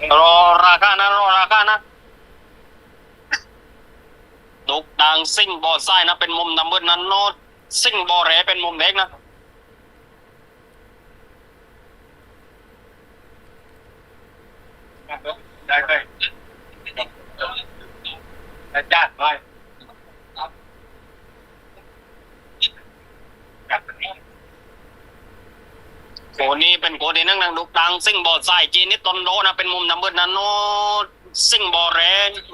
ราคานะรอราคานะดุกดังซิ่งบอไส้นะเป็นมุมน้ำมืดนั้นโนดซิ่งบอแรเป็นมุมเล็กนะได้เลยจารย์ไปกัดนี้ โกนี้เป็นโกดีนั่งนั่งดุกดังซิ่งบอดไซจีนี่ต้นโดนะเป็นมุมน้ำมืดนั้นโนซิ่งบอแหร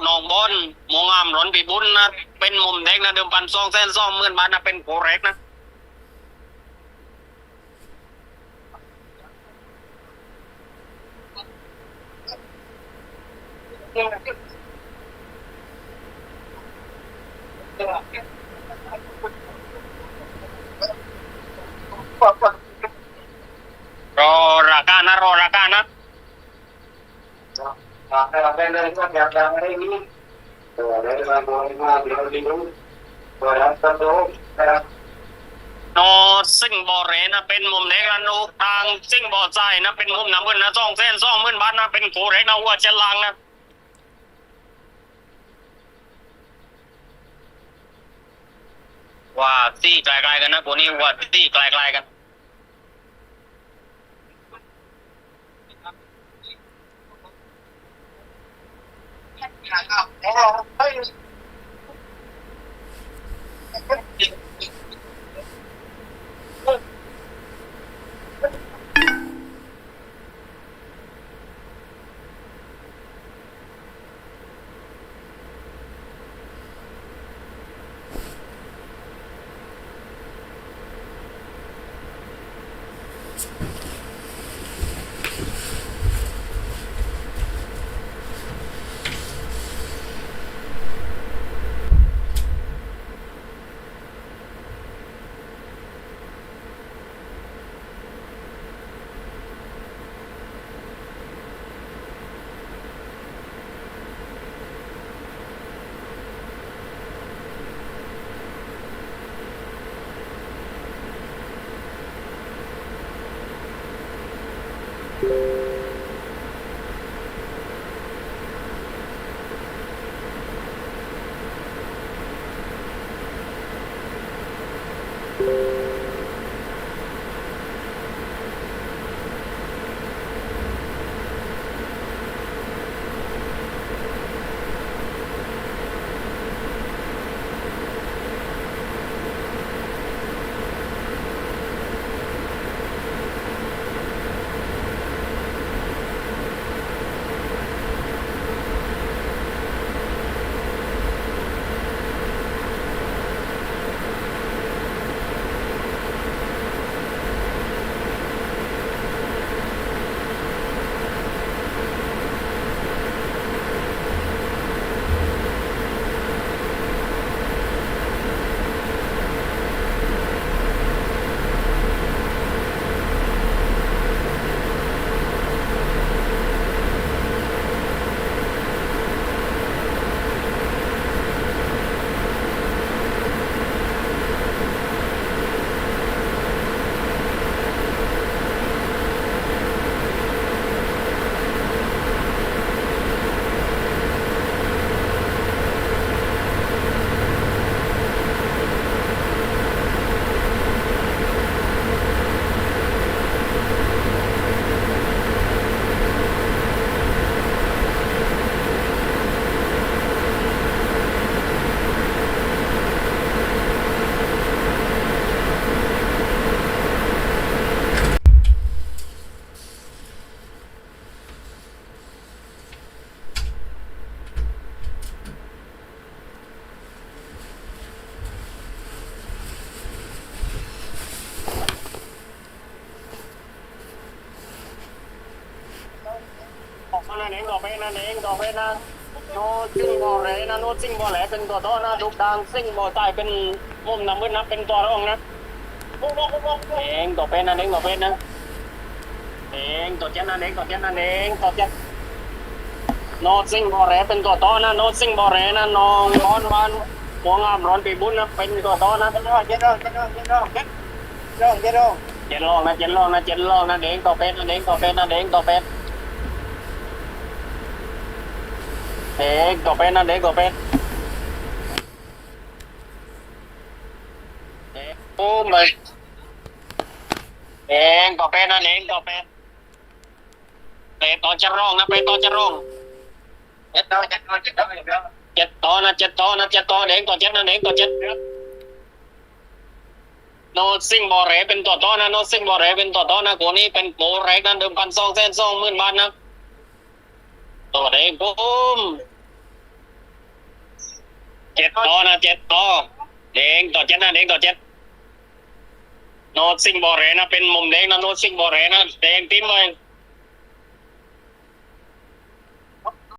นองบอลมงงามร้อนปีบุญนะเป็นมุมเล็กนะเดิมพันสองแสนสองหมื่นบาทนะเป็นโกเร็กนะรอราคานะรอราคานะ เราได้เลยก็อยากจะให้นี้ตัวได้มาบริมาเดี๋ยวดีรู้ตัวนั้นต้องนะโนซิ่งบ่อเรนะเป็นมุมเล็กนะนูกทางซิ่งบ่อใจนะเป็นมุมน้ำเงินนะสองเส้นสองมื่นบ้าทนะเป็นโกเร็กนะหัวเชลังนะว่าตี้ไกลๆกันนะพวกนี้ว่าตี้ไกลๆกัน ออ thank you นั่นเองต่อไปนั่นเองต่อไปนะโนซิงบอแหรนะโนซิงบอแหลเป็นตัวโตนะดุกดังซิงบอใต้เป็นมุมน้ำมืดนะเป็นตัวรองนะเองต่อไปนั่นเองต่อไปนะเองตัวเจ็ดนั่นเองตัวเจ็ดนั่นเองตัวเจ็ดโนซิงบอแหลเป็นตัวโตนะโนซิงบอแหลนะน้องร้อนวันหัวงามร้อนปีบุญนะเป็นตัวโตนะเจ็ดรอบเจ็ดรอบเจ็ดรอบเจ็ดรอบเจ็ดรอบเจ็ดรอบเจ็ดลองนะเจ็ดลองนะเจ็ดลองนะเด้งต่อเป็นนะเด้งต่อเป็นนะเด้งต่อเป็น เด็กต่อไปนะเด็กต่อไปเด็กปุ้มเลยเด็กต่อไปนะเด็กต่อไปเด็กต่อจะร้องนะไปต่อจะร้องเจ็ดต่อเจ็ดต่อเจ็ดต่อเจ็ดต่อเจ็ดต่อนะเจ็ดตอนะเจ็ดต่อเด็กต่อเจ็ดนะเด็กต่อเจ็ดโนซิงบอเรเป็นตัวต่อนะโนซิงบอเรเป็นตัวต่อนะโกนี่เป็นโกแรกนะเดิมพันสองเส้นสองหมื่นบาทนะ ตัวเด็กปุ้มเจ็ดต่อนะเจ็ดต่อเด้งต่อเจ็ดนะเด้งต่อเจ็ดโนดซิงบอเรนะเป็นมุมเด้งนะโนดซิงบอเรนะเด้งติ้มเลย